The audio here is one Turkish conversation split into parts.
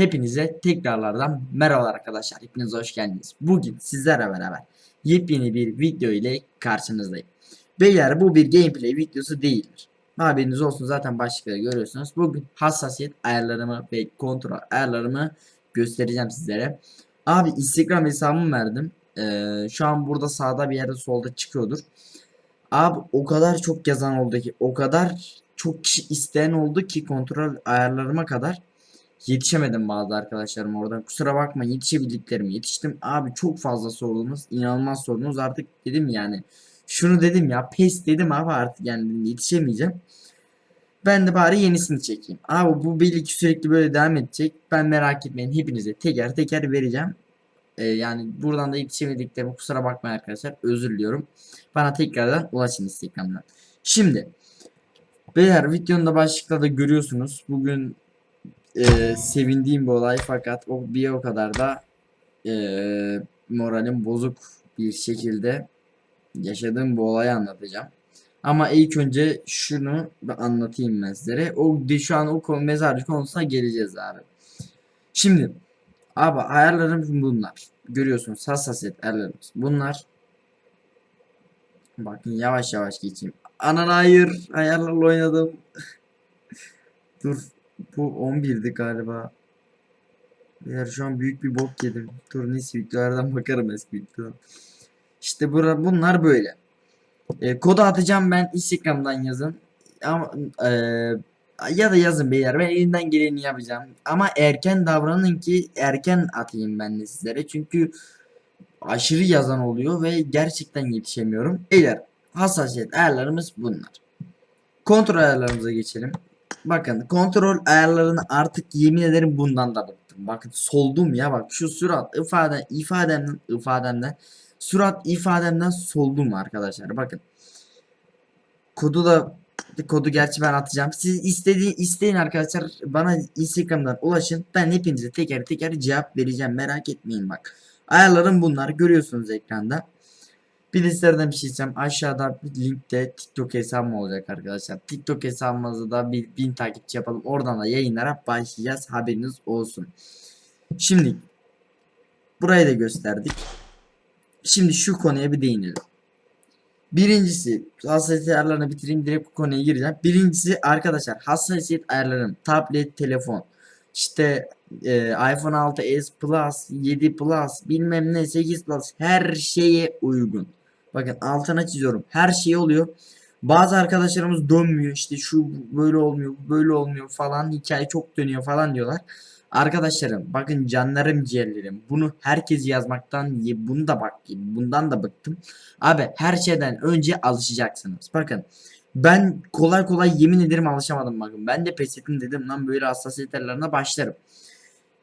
Hepinize tekrarlardan merhaba arkadaşlar. Hepiniz hoş geldiniz. Bugün sizlerle beraber yepyeni bir video ile karşınızdayım. Beyler bu bir gameplay videosu değildir. Haberiniz olsun zaten başlıkları görüyorsunuz. Bugün hassasiyet ayarlarımı ve kontrol ayarlarımı göstereceğim sizlere. Abi Instagram hesabımı verdim. Ee, şu an burada sağda bir yerde solda çıkıyordur. Abi o kadar çok yazan oldu ki o kadar çok kişi isteyen oldu ki kontrol ayarlarıma kadar yetişemedim bazı arkadaşlarım oradan. Kusura bakmayın yetişebildiklerimi yetiştim. Abi çok fazla sorunuz, inanılmaz sorunuz artık dedim yani. Şunu dedim ya pes dedim abi artık yani yetişemeyeceğim. Ben de bari yenisini çekeyim. Abi bu belli ki sürekli böyle devam edecek. Ben merak etmeyin hepinize teker teker vereceğim. Ee, yani buradan da yetişemediklerime kusura bakmayın arkadaşlar. Özür diliyorum. Bana tekrardan ulaşın Instagram'dan. Şimdi Beyler videonun da başlıkta da görüyorsunuz. Bugün e, sevindiğim bir olay fakat o bir o kadar da e, moralim bozuk bir şekilde yaşadığım bu olayı anlatacağım. Ama ilk önce şunu anlatayım ben sizlere. O de şu an o konu mezarcı konusuna geleceğiz abi. Şimdi abi ayarlarım bunlar. Görüyorsunuz hassasiyet ayarlarımız. Bunlar Bakın yavaş yavaş geçeyim. Anan hayır ayarlarla oynadım. Dur bu 11'di galiba. Eğer şu an büyük bir bok yedim. Dur neyse videolardan bakarım eski videodan. İşte bura, bunlar böyle. E, kodu atacağım ben Instagram'dan yazın. Ama e, ya da yazın beyler ben elimden geleni yapacağım. Ama erken davranın ki erken atayım ben de sizlere. Çünkü aşırı yazan oluyor ve gerçekten yetişemiyorum. Beyler hassasiyet ayarlarımız bunlar. Kontrol ayarlarımıza geçelim. Bakın kontrol ayarlarını artık yemin ederim bundan da bıktım. Bakın soldum ya bak şu surat ifade ifademden ifademden surat ifademden soldum arkadaşlar bakın. Kodu da kodu gerçi ben atacağım. Siz istediğin isteyin arkadaşlar bana Instagram'dan ulaşın. Ben hepinize teker teker cevap vereceğim. Merak etmeyin bak. Ayarlarım bunlar. Görüyorsunuz ekranda. Sizlerden bir şey diyeceğim. Aşağıda bir linkte TikTok hesabım olacak arkadaşlar. TikTok hesabımızda da bir bin takipçi yapalım. Oradan da yayınlara başlayacağız. Haberiniz olsun. Şimdi burayı da gösterdik. Şimdi şu konuya bir değinelim. Birincisi hassasiyet ayarlarını bitireyim direkt bu konuya gireceğim. Birincisi arkadaşlar hassasiyet ayarlarım tablet, telefon. İşte e, iPhone 6s Plus, 7 Plus, bilmem ne 8 Plus her şeye uygun. Bakın altına çiziyorum. Her şey oluyor. Bazı arkadaşlarımız dönmüyor işte şu böyle olmuyor, böyle olmuyor falan hikaye çok dönüyor falan diyorlar. Arkadaşlarım bakın canlarım ciğerlerim bunu herkes yazmaktan bunu da bak bundan da bıktım. Abi her şeyden önce alışacaksınız. Bakın ben kolay kolay yemin ederim alışamadım bakın. Ben de pes ettim dedim lan böyle hassasiyetlerine başlarım.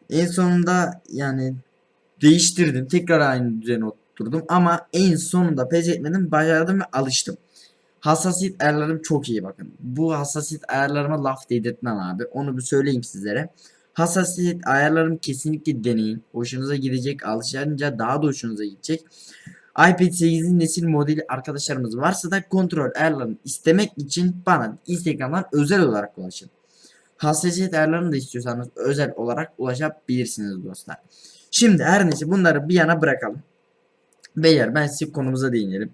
En sonunda yani değiştirdim. Tekrar aynı düzene oturturdum. Ama en sonunda pes etmedim. Başardım ve alıştım. Hassasiyet ayarlarım çok iyi bakın. Bu hassasiyet ayarlarıma laf değdirtmem abi. Onu bir söyleyeyim sizlere. Hassasiyet ayarlarım kesinlikle deneyin. Hoşunuza gidecek. Alışınca daha da hoşunuza gidecek. iPad 8'in nesil modeli arkadaşlarımız varsa da kontrol ayarlarını istemek için bana Instagram'dan özel olarak ulaşın. Hassasiyet ayarlarını da istiyorsanız özel olarak ulaşabilirsiniz dostlar. Şimdi her neyse bunları bir yana bırakalım. Beyler ben size konumuza değinelim.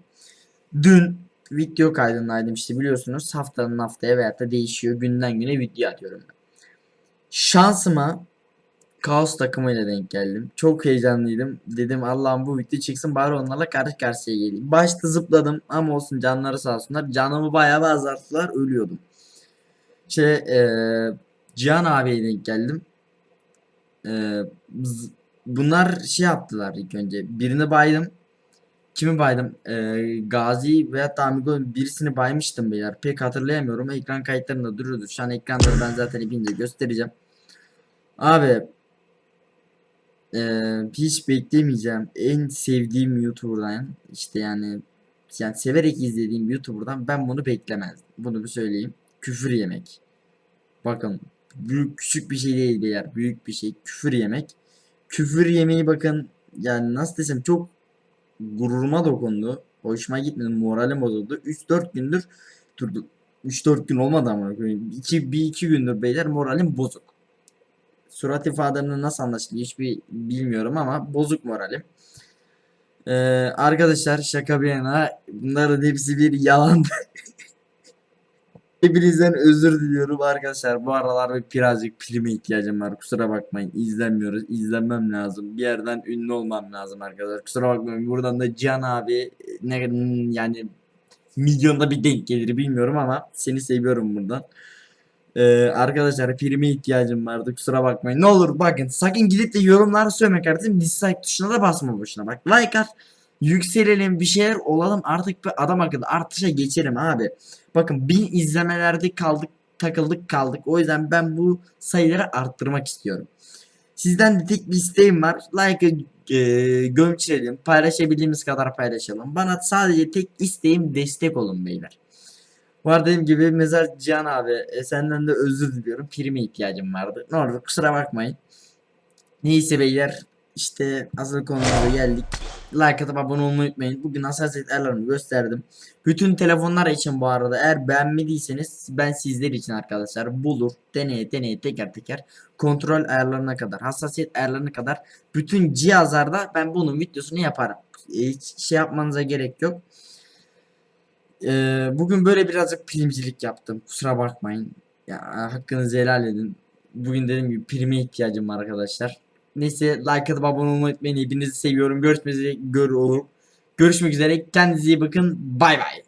Dün video kaydındaydım işte biliyorsunuz haftanın haftaya veyahut da değişiyor günden güne video atıyorum ben. Şansıma Kaos takımıyla denk geldim. Çok heyecanlıydım. Dedim Allah'ım bu video çıksın bari onlarla karşı karşıya geleyim. Başta zıpladım ama olsun canları sağ olsunlar. Canımı bayağı bir azalttılar ölüyordum. Şey eee Cihan abiye denk geldim. Z- bunlar şey yaptılar ilk önce. Birini baydım. Kimi baydım? Eee Gazi veya Amigo birisini baymıştım beyler. Pek hatırlayamıyorum. Ekran kayıtlarında duruyordu. Şu an ekranda ben zaten ipince göstereceğim. Abi eee, hiç beklemeyeceğim. En sevdiğim YouTuber'dan işte yani yani severek izlediğim YouTuber'dan ben bunu beklemezdim. Bunu bir söyleyeyim. Küfür yemek. Bakın büyük küçük bir şey değil beyler. Büyük bir şey. Küfür yemek. Küfür yemeği bakın yani nasıl desem çok gururuma dokundu. Hoşuma gitmedi. Moralim bozuldu. 3-4 gündür durdu. 3-4 gün olmadı ama 2 bir iki gündür beyler moralim bozuk. Surat ifademle nasıl anlaşılıyor hiçbir bilmiyorum ama bozuk moralim. Ee, arkadaşlar şaka bir yana bunların hepsi bir yalan. Hepinizden özür diliyorum arkadaşlar. Bu aralar bir birazcık prime ihtiyacım var. Kusura bakmayın. İzlenmiyoruz. İzlenmem lazım. Bir yerden ünlü olmam lazım arkadaşlar. Kusura bakmayın. Buradan da Can abi ne yani milyonda bir denk gelir bilmiyorum ama seni seviyorum buradan. Ee, arkadaşlar prime ihtiyacım vardı. Kusura bakmayın. Ne olur bakın sakın gidip de yorumlara söyleme kardeşim. Dislike tuşuna da basma boşuna. Bak like at. Yükselelim bir şeyler olalım artık bir adam akıllı artışa geçelim abi. Bakın 1000 izlemelerde kaldık takıldık kaldık. O yüzden ben bu sayıları arttırmak istiyorum. Sizden de tek bir isteğim var. Like'ı e, gömçürelim. Paylaşabildiğimiz kadar paylaşalım. Bana sadece tek isteğim destek olun beyler. Arada dediğim gibi Mezar Cihan abi e, senden de özür diliyorum. Prime ihtiyacım vardı. Ne olur kusura bakmayın. Neyse beyler işte asıl konumuza geldik. Like atıp abone olmayı unutmayın. Bugün hassasiyet ayarlarını gösterdim. Bütün telefonlar için bu arada eğer beğenmediyseniz ben sizler için arkadaşlar bulur deneye deneye teker teker kontrol ayarlarına kadar hassasiyet ayarlarına kadar bütün cihazlarda ben bunun videosunu yaparım. Hiç şey yapmanıza gerek yok. Ee, bugün böyle birazcık primcilik yaptım. Kusura bakmayın. Ya hakkınızı helal edin. Bugün dediğim gibi prime ihtiyacım var arkadaşlar. Neyse like atıp abone olmayı unutmayın. Hepinizi seviyorum. Görüşmek üzere. Gör olur. Görüşmek üzere. Kendinize iyi bakın. Bay bay.